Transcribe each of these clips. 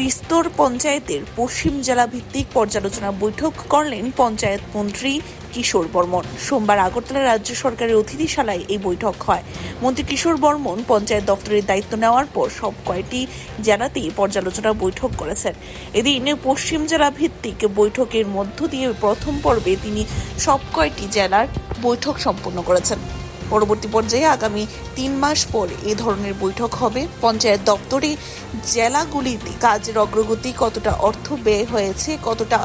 ত্রিস্তর পঞ্চায়েতের পশ্চিম জেলা ভিত্তিক পর্যালোচনা বৈঠক করলেন পঞ্চায়েত মন্ত্রী কিশোর বর্মন। সোমবার আগরতলা রাজ্য সরকারের অতিথিশালায় এই বৈঠক হয়। মন্ত্রী কিশোর বর্মন পঞ্চায়েত দপ্তরের দায়িত্ব নেওয়ার পর সব কয়টি জেলাতেই পর্যালোচনা বৈঠক করেছেন। এদিন পশ্চিম জেলা ভিত্তিক বৈঠকের মধ্য দিয়ে প্রথম পর্বে তিনি সব কয়টি জেলার বৈঠক সম্পন্ন করেছেন। পরবর্তী পর্যায়ে আগামী তিন মাস পর এ ধরনের বৈঠক হবে। পঞ্চায়েত দপ্তরে জেলাগুলিতে কাজের অগ্রগতি কতটা অর্থ ব্যয় হয়েছে, কতটা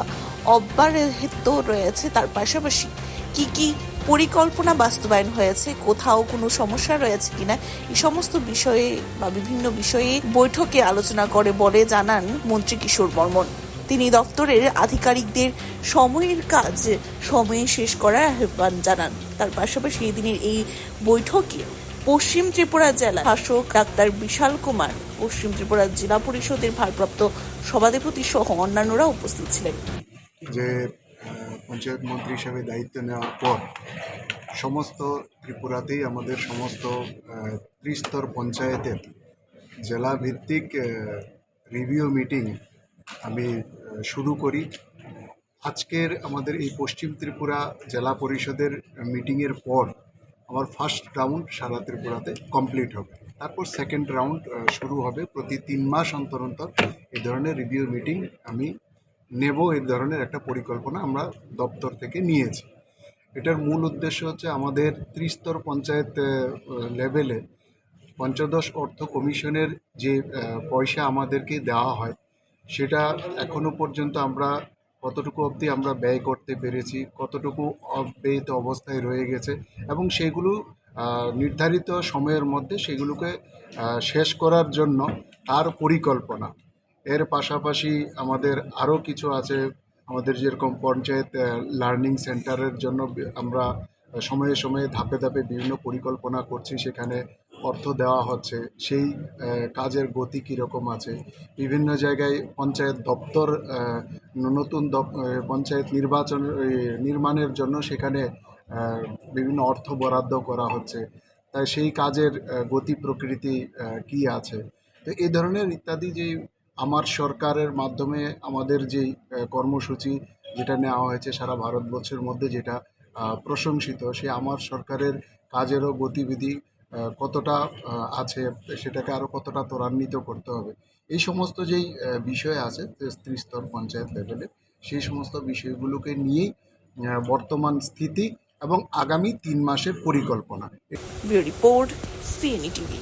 অব্যাহত রয়েছে তার পাশাপাশি কি কি পরিকল্পনা বাস্তবায়ন হয়েছে, কোথাও কোনো সমস্যা রয়েছে কিনা, এই সমস্ত বিষয়ে বা বিভিন্ন বিষয়ে বৈঠকে আলোচনা করে বলে জানান মন্ত্রী কিশোর বর্মন। তিনি দপ্তরের আধিকারিকদের সময়ের কাজ সময়ে শেষ করার আহ্বান জানান। তার পাশাপাশি এদিনের এই বৈঠকে পশ্চিম ত্রিপুরা জেলা শাসক ডাক্তার বিশাল কুমার, পশ্চিম ত্রিপুরা জেলা পরিষদের ভারপ্রাপ্ত সভাধিপতি সহ অন্যান্যরা উপস্থিত ছিলেন। যে পঞ্চায়েত মন্ত্রী হিসাবে দায়িত্ব নেওয়ার পর সমস্ত ত্রিপুরাতেই আমাদের সমস্ত ত্রিস্তর পঞ্চায়েতের জেলা ভিত্তিক রিভিউ মিটিং আমি শুরু করি। আজকের আমাদের এই পশ্চিম ত্রিপুরা জেলা পরিষদের মিটিংয়ের পর আমার ফার্স্ট রাউন্ড সারা ত্রিপুরাতে কমপ্লিট হবে। তারপর সেকেন্ড রাউন্ড শুরু হবে। প্রতি তিন মাস অন্তর অন্তর এই ধরনের রিভিউ মিটিং আমি নেব। এই ধরনের একটা পরিকল্পনা আমরা দপ্তর থেকে নিয়েছি। এটার মূল উদ্দেশ্য হচ্ছে আমাদের ত্রিস্তর পঞ্চায়েত লেভেলে পঞ্চদশ অর্থ কমিশনের যে পয়সা আমাদেরকে দেওয়া হয় সেটা এখনও পর্যন্ত আমরা কতটুকু অবধি আমরা ব্যয় করতে পেরেছি, কতটুকু অব্যয়িত অবস্থায় রয়ে গেছে এবং সেগুলো নির্ধারিত সময়ের মধ্যে সেগুলোকে শেষ করার জন্য তার পরিকল্পনা। এর পাশাপাশি আমাদের আরও কিছু আছে, আমাদের যেরকম পঞ্চায়েত লার্নিং সেন্টারের জন্য আমরা সময়ে সময়ে ধাপে ধাপে বিভিন্ন পরিকল্পনা করছি, সেখানে অর্থ দেওয়া হচ্ছে সেই কাজের গতি কীরকম আছে? বিভিন্ন জায়গায় পঞ্চায়েত দপ্তর নতুন পঞ্চায়েত নির্বাচন নির্মাণের জন্য সেখানে বিভিন্ন অর্থ বরাদ্দ করা হচ্ছে। তাই সেই কাজের গতি প্রকৃতি কী আছে? তো এই ধরনের ইত্যাদি যে আমার সরকারের মাধ্যমে আমাদের আহ, কর্মসূচি যেটা নেওয়া হয়েছে সারা ভারতবর্ষের মধ্যে যেটা প্রশংসিত সে আমার সরকারের কাজেরও গতিবিধি কতটা আহ, আছে সেটাকে আরও কতটা ত্বরান্বিত করতে হবে এই সমস্ত যেই আহ, বিষয় আছে ত্রিস্তর পঞ্চায়েত লেভেলে সেই সমস্ত বিষয়গুলোকে নিয়েই আহ, বর্তমান স্থিতি এবং আগামী তিন মাসের পরিকল্পনা bureau report CNE TV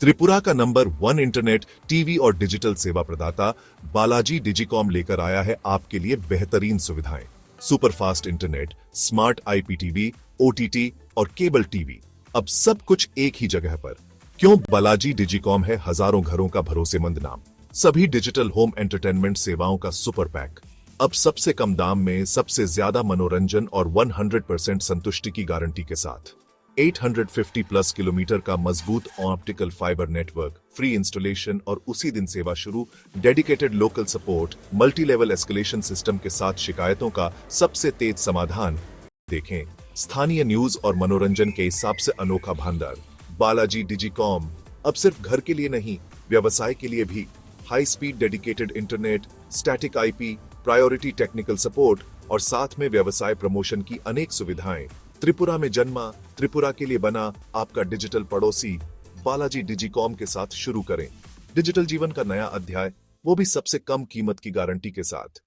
Tripura का नंबर वन इंटरनेट टीवी और डिजिटल सेवा प्रदाता बालाजी डिजिकॉम लेकर आया है आपके लिए बेहतरीन सुविधाएं superfast internet smart IPTV OTT और केबल टीवी अब सब कुछ एक ही जगह पर। क्यों बालाजी डिजिकॉम है हज़ारों घरों का भरोसेमंद नाम। सभी डिजिटल होम एंटरटेनमेंट सेवाओं का सुपर पैक। अब सबसे कम दाम में सबसे ज़्यादा मनोरंजन और 100% संतुष्टि की गारंटी के साथ। 850 प्लस किलोमीटर का मज़बूत optical fibre network free installation और उसी दिन सेवा शुरू dedicated local support multi level escalation system के साथ शिकायतों का सबसे तेज समाधान देखें। स्थानीय न्यूज़ और मनोरंजन के हिसाब से अनोखा भंडार। बालाजी डिजिकॉम। अब सिर्फ़ घर के लिए नहीं, व्यवसाय के लिए भी। High speed dedicated internet static IP priority technical support और साथ में व्यवसाय प्रमोशन की अनेक सुविधाएँ। त्रिपुरा में जन्मा, त्रिपुरा के लिए बना आपका डिजिटल पड़ोसी बालाजी डिजिकॉम के साथ शुरू करें। डिजिटल जीवन का नया अध्याय, वो भी सबसे कम कीमत की गारंटी के साथ।